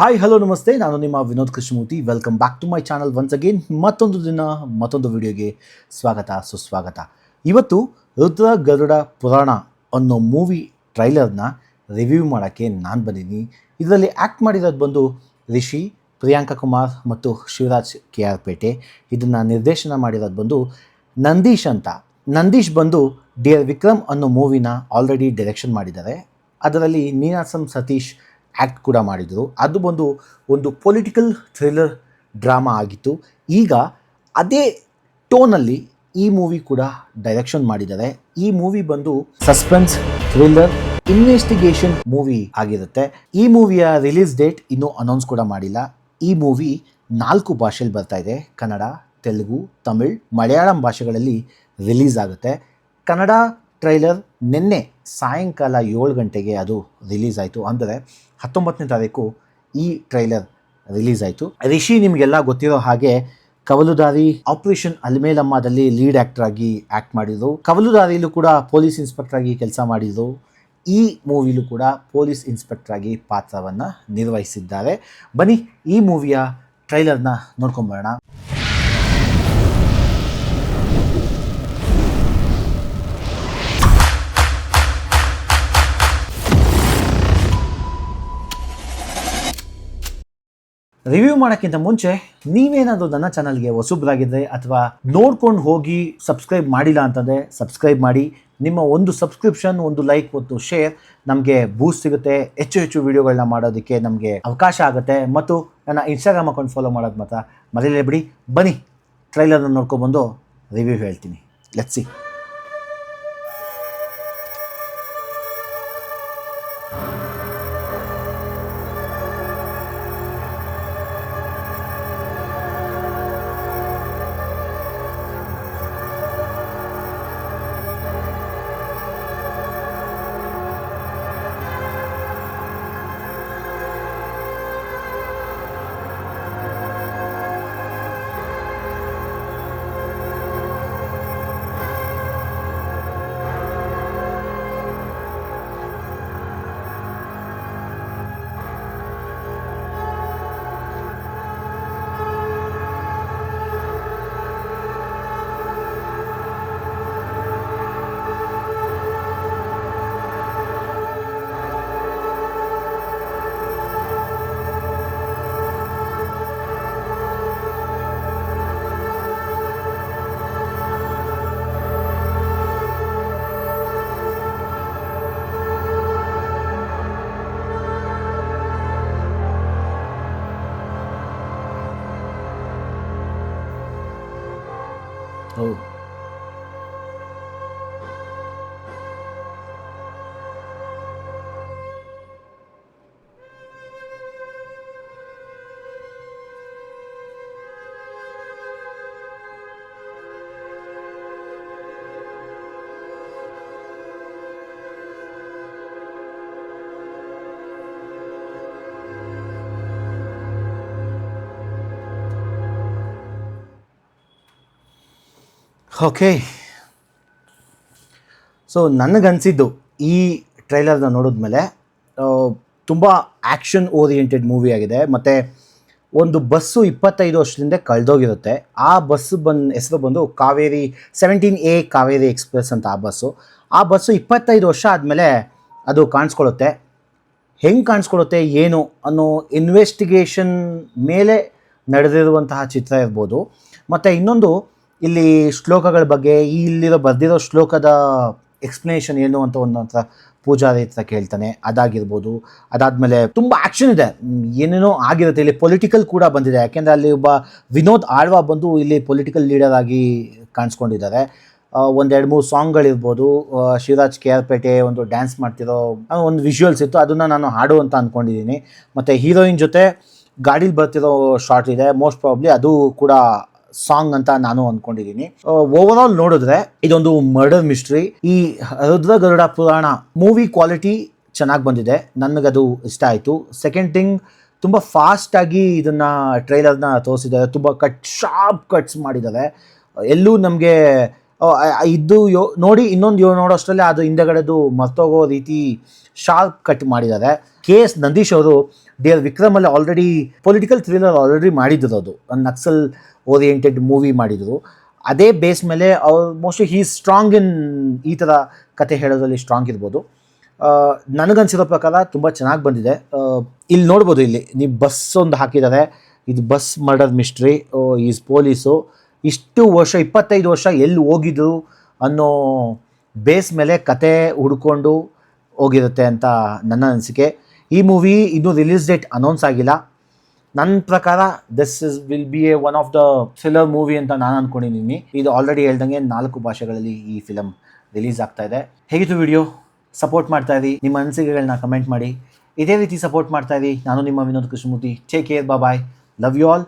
Hi hello ನಮಸ್ತೆ. ನಾನು ನಿಮ್ಮ Vinod Krishnamurthy. Welcome back to my channel once again ಮತ್ತೊಂದು ದಿನ, ಮತ್ತೊಂದು ವಿಡಿಯೋಗೆ ಸ್ವಾಗತ, ಸುಸ್ವಾಗತ. ಇವತ್ತು ರುದ್ರ ಗರುಡ ಪುರಾಣ ಅನ್ನೋ ಮೂವಿ ಟ್ರೈಲರ್ನ ರಿವ್ಯೂ ಮಾಡೋಕ್ಕೆ ನಾನು ಬಂದಿದ್ದೀನಿ. ಇದರಲ್ಲಿ ಆ್ಯಕ್ಟ್ ಮಾಡಿರೋದು ಬಂದು ರಿಷಿ, ಪ್ರಿಯಾಂಕಾ ಕುಮಾರ್ ಮತ್ತು ಶಿವರಾಜ್ ಕೆ ಆರ್ ಪೇಟೆ. ಇದನ್ನು ನಿರ್ದೇಶನ ಮಾಡಿರೋದು ಬಂದು ನಂದೀಶ್ ಅಂತ. ನಂದೀಶ್ ಬಂದು ಡಿಯರ್ ವಿಕ್ರಮ್ ಅನ್ನೋ ಮೂವಿನ ಆಲ್ರೆಡಿ ಡೈರೆಕ್ಷನ್ ಮಾಡಿದ್ದಾರೆ. ಅದರಲ್ಲಿ ನೀನಾಸಂ ಸತೀಶ್ ಆ್ಯಕ್ಟ್ ಕೂಡ ಮಾಡಿದರು ಅದು ಬಂದು ಒಂದು ಪೊಲಿಟಿಕಲ್ ಥ್ರಿಲ್ಲರ್ ಡ್ರಾಮಾ ಆಗಿತ್ತು. ಈಗ ಅದೇ ಟೋನಲ್ಲಿ ಈ ಮೂವಿ ಕೂಡ ಡೈರೆಕ್ಷನ್ ಮಾಡಿದ್ದಾರೆ. ಈ ಮೂವಿ ಬಂದು ಸಸ್ಪೆನ್ಸ್, ಥ್ರಿಲ್ಲರ್, ಇನ್ವೆಸ್ಟಿಗೇಷನ್ ಮೂವಿ ಆಗಿರುತ್ತೆ. ಈ ಮೂವಿಯ ರಿಲೀಸ್ ಡೇಟ್ ಇನ್ನೂ ಅನೌನ್ಸ್ ಕೂಡ ಮಾಡಿಲ್ಲ. ಈ ಮೂವಿ ನಾಲ್ಕು ಭಾಷೆಯಲ್ಲಿ ಬರ್ತಾ ಇದೆ. ಕನ್ನಡ, ತೆಲುಗು, ತಮಿಳ್, ಮಲಯಾಳಂ ಭಾಷೆಗಳಲ್ಲಿ ರಿಲೀಸ್ ಆಗುತ್ತೆ. ಕನ್ನಡ ಟ್ರೈಲರ್ ನಿನ್ನೆ ಸಾಯಂಕಾಲ ಏಳು ಗಂಟೆಗೆ ಅದು ರಿಲೀಸ್ ಆಯಿತು. ಅಂದರೆ ಹತ್ತೊಂಬತ್ತನೇ ತಾರೀಕು ಈ ಟ್ರೈಲರ್ ರಿಲೀಸ್ ಆಯಿತು. ರಿಷಿ ನಿಮಗೆಲ್ಲ ಗೊತ್ತಿರೋ ಹಾಗೆ ಕವಲುದಾರಿ ಆಪರೇಷನ್ ಅಲ್ಮೇಲಮ್ಮದಲ್ಲಿ ಲೀಡ್ ಆ್ಯಕ್ಟರ್ ಆಗಿ ಆ್ಯಕ್ಟ್ ಮಾಡಿದ್ರು ಕವಲುದಾರಿಯಲ್ಲೂ ಕೂಡ ಪೊಲೀಸ್ ಇನ್ಸ್ಪೆಕ್ಟರ್ ಆಗಿ ಕೆಲಸ ಮಾಡಿದ್ರು ಈ ಮೂವಿಲೂ ಕೂಡ ಪೊಲೀಸ್ ಇನ್ಸ್ಪೆಕ್ಟರ್ ಆಗಿ ಪಾತ್ರವನ್ನು ನಿರ್ವಹಿಸಿದ್ದಾರೆ. ಬನ್ನಿ ಈ ಮೂವಿಯ ಟ್ರೈಲರ್ನ ನೋಡ್ಕೊಂಬರೋಣ ರಿವ್ಯೂ ಮಾಡೋಕ್ಕಿಂತ ಮುಂಚೆ, ನೀವೇನಾದರೂ ನನ್ನ ಚಾನಲ್ಗೆ ಹೊಸಬ್ರಾಗಿದ್ದರೆ ಅಥವಾ ನೋಡ್ಕೊಂಡು ಹೋಗಿ ಸಬ್ಸ್ಕ್ರೈಬ್ ಮಾಡಿಲ್ಲ ಅಂತಂದರೆ ಸಬ್ಸ್ಕ್ರೈಬ್ ಮಾಡಿ. ನಿಮ್ಮ ಒಂದು ಸಬ್ಸ್ಕ್ರಿಪ್ಷನ್ ಒಂದು ಲೈಕ್ ಒಂದು ಶೇರ್ ನಮಗೆ ಬೂಸ್ಟ್ ಸಿಗುತ್ತೆ. ಹೆಚ್ಚು ಹೆಚ್ಚು ವೀಡಿಯೋಗಳನ್ನ ಮಾಡೋದಕ್ಕೆ ನಮಗೆ ಅವಕಾಶ ಆಗುತ್ತೆ. ಮತ್ತು ನನ್ನ ಇನ್ಸ್ಟಾಗ್ರಾಮ್ ಅಕೌಂಟ್ ಫಾಲೋ ಮಾಡೋದು ಮಾತ್ರ ಮರೆಯಲೇ ಬಿಡಿ ಬನ್ನಿ ಟ್ರೈಲರ್ನ ನೋಡ್ಕೊಬಂದು ರಿವ್ಯೂ ಹೇಳ್ತೀನಿ. ಲೆಟ್ಸ್ ಸಿ ಓಕೆ ಸೊ ನನಗನ್ಸಿದ್ದು ಈ ಟ್ರೈಲರ್ನ ನೋಡಿದ್ಮೇಲೆ ತುಂಬ ಆ್ಯಕ್ಷನ್ ಓರಿಯೆಂಟೆಡ್ ಮೂವಿ ಆಗಿದೆ. ಮತ್ತು ಒಂದು ಬಸ್ಸು ಇಪ್ಪತ್ತೈದು ವರ್ಷದಿಂದ ಕಳೆದೋಗಿರುತ್ತೆ. ಆ ಬಸ್ಸು ಬಂದು, ಹೆಸರು ಬಂದು Kaveri seventeen A Kaveri express ಅಂತ ಆ ಬಸ್ಸು. ಆ ಬಸ್ಸು ಇಪ್ಪತ್ತೈದು ವರ್ಷ ಆದಮೇಲೆ ಅದು ಕಾಣಿಸ್ಕೊಳುತ್ತೆ ಹೆಂಗೆ ಕಾಣಿಸ್ಕೊಳ್ಳುತ್ತೆ, ಏನು ಅನ್ನೋ ಇನ್ವೆಸ್ಟಿಗೇಷನ್ ಮೇಲೆ ನಡೆದಿರುವಂತಹ ಚಿತ್ರ ಇರ್ಬೋದು. ಮತ್ತು ಇನ್ನೊಂದು ಇಲ್ಲಿ ಶ್ಲೋಕಗಳ ಬಗ್ಗೆ ಇಲ್ಲಿರೋ ಬರೆದಿರೋ ಶ್ಲೋಕದ ಎಕ್ಸ್ಪ್ಲನೇಷನ್ ಏನು ಅಂತ ಒಂದು ಹತ್ರ ಪೂಜಾರಿ ಹತ್ರ ಕೇಳ್ತಾನೆ. ಅದಾಗಿರ್ಬೋದು. ಅದಾದಮೇಲೆ ತುಂಬ ಆ್ಯಕ್ಷನ್ ಇದೆ. ಏನೇನೋ ಆಗಿರುತ್ತೆ. ಇಲ್ಲಿ ಪೊಲಿಟಿಕಲ್ ಕೂಡ ಬಂದಿದೆ. ಯಾಕೆಂದರೆ ಅಲ್ಲಿ ಒಬ್ಬ ವಿನೋದ್ ಆಳ್ವಾ ಬಂದು ಇಲ್ಲಿ ಪೊಲಿಟಿಕಲ್ ಲೀಡರ್ ಆಗಿ ಕಾಣಿಸ್ಕೊಂಡಿದ್ದಾರೆ. ಒಂದೆರಡು ಮೂರು ಸಾಂಗ್ಗಳಿರ್ಬೋದು ಶಿವರಾಜ್ ಕೆ ಆರ್ ಪೇಟೆ ಒಂದು ಡ್ಯಾನ್ಸ್ ಮಾಡ್ತಿರೋ ಒಂದು ವಿಷುವಲ್ಸ್ ಇತ್ತು. ಅದನ್ನು ನಾನು ಹಾಡು ಅಂತ ಅಂದ್ಕೊಂಡಿದ್ದೀನಿ ಮತ್ತು ಹೀರೋಯಿನ್ ಜೊತೆ ಗಾಡೀಲಿ ಬರ್ತಿರೋ ಶಾರ್ಟ್ ಇದೆ. ಮೋಸ್ಟ್ ಪ್ರಾಬ್ಲಿ ಅದು ಕೂಡ ಸಾಂಗ್ ಅಂತ ನಾನು ಅಂದ್ಕೊಂಡಿದ್ದೀನಿ ಓವರ್ ಆಲ್ ನೋಡಿದ್ರೆ ಇದೊಂದು ಮರ್ಡರ್ ಮಿಸ್ಟ್ರಿ ಈ ರುದ್ರ ಗರುಡ ಪುರಾಣ ಮೂವಿ ಕ್ವಾಲಿಟಿ ಚೆನ್ನಾಗಿ ಬಂದಿದೆ. ನನಗದು ಇಷ್ಟ ಆಯಿತು. ಸೆಕೆಂಡ್ ಥಿಂಗ್ ತುಂಬ ಫಾಸ್ಟಾಗಿ ಇದನ್ನು ಟ್ರೈಲರ್ನ ತೋರಿಸಿದ್ದಾರೆ. ತುಂಬ ಕಟ್ ಶಾರ್ಪ್ ಕಟ್ಸ್ ಮಾಡಿದ್ದಾರೆ. ಎಲ್ಲೂ ನಮಗೆ ಇದ್ದು ಯೋ, ನೋಡಿ ಇನ್ನೊಂದು ಯೋ ನೋಡೋಷ್ಟರಲ್ಲಿ ಅದು ಹಿಂದೆಗಡೆದು ಮರ್ತೋಗೋ ರೀತಿ ಶಾರ್ಪ್ ಕಟ್ ಮಾಡಿದ್ದಾರೆ. ಕೆ ಎಸ್ ನಂದೀಶ್ ಅವರು ಡಿ ಆರ್ ವಿಕ್ರಮಲ್ಲಿ ಆಲ್ರೆಡಿ ಪೊಲಿಟಿಕಲ್ ಥ್ರಿಲ್ಲರ್ ಆಲ್ರೆಡಿ ಮಾಡಿದ್ರು ಅದು. ನಕ್ಸಲ್ ಓರಿಯೆಂಟೆಡ್ ಮೂವಿ ಮಾಡಿದರು. ಅದೇ ಬೇಸ್ ಮೇಲೆ ಅವ್ರು ಮೋಸ್ಟ್ಲಿ ಹೀ ಸ್ಟ್ರಾಂಗ್ ಇನ್ ಈ ಥರ ಕತೆ ಹೇಳೋದ್ರಲ್ಲಿ ಸ್ಟ್ರಾಂಗ್ ಇರ್ಬೋದು. ನನಗನ್ಸಿರೋ ಪ್ರಕಾರ ತುಂಬ ಚೆನ್ನಾಗಿ ಬಂದಿದೆ. ಇಲ್ಲಿ ನೋಡ್ಬೋದು ಇಲ್ಲಿ, ನೀವು ಬಸ್ ಒಂದು ಹಾಕಿದ್ದಾರೆ. ಇದು bus murder mystery is police ಇಷ್ಟು ವರ್ಷ, ಇಪ್ಪತ್ತೈದು ವರ್ಷ ಎಲ್ಲಿ ಹೋಗಿದ್ರು ಅನ್ನೋ ಬೇಸ್ ಮೇಲೆ ಕತೆ ಹುಡ್ಕೊಂಡು ಹೋಗಿರುತ್ತೆ ಅಂತ ನನ್ನ ಅನಿಸಿಕೆ. ಈ ಮೂವಿ ಇನ್ನೂ ರಿಲೀಸ್ ಡೇಟ್ ಅನೌನ್ಸ್ ಆಗಿಲ್ಲ. ನನ್ನ ಪ್ರಕಾರ this is will be a one of the thriller movie ಅಂತ ನಾನು ಅಂದ್ಕೊಂಡಿದ್ದೀನಿ ಇದು ಆಲ್ರೆಡಿ ಹೇಳ್ದಂಗೆ ನಾಲ್ಕು ಭಾಷೆಗಳಲ್ಲಿ ಈ ಫಿಲಮ್ ರಿಲೀಸ್ ಆಗ್ತಾ ಇದೆ. ಹೇಗಿತ್ತು ವಿಡಿಯೋ ಸಪೋರ್ಟ್ ಮಾಡ್ತಾ ಇರಿ. ನಿಮ್ಮ ಅನಿಸಿಕೆಗಳನ್ನ ಕಮೆಂಟ್ ಮಾಡಿ. ಇದೇ ರೀತಿ ಸಪೋರ್ಟ್ ಮಾಡ್ತಾ ಇರಿ. ನಾನು ನಿಮ್ಮ Vinod Krishnamurthy. Take care bye love you all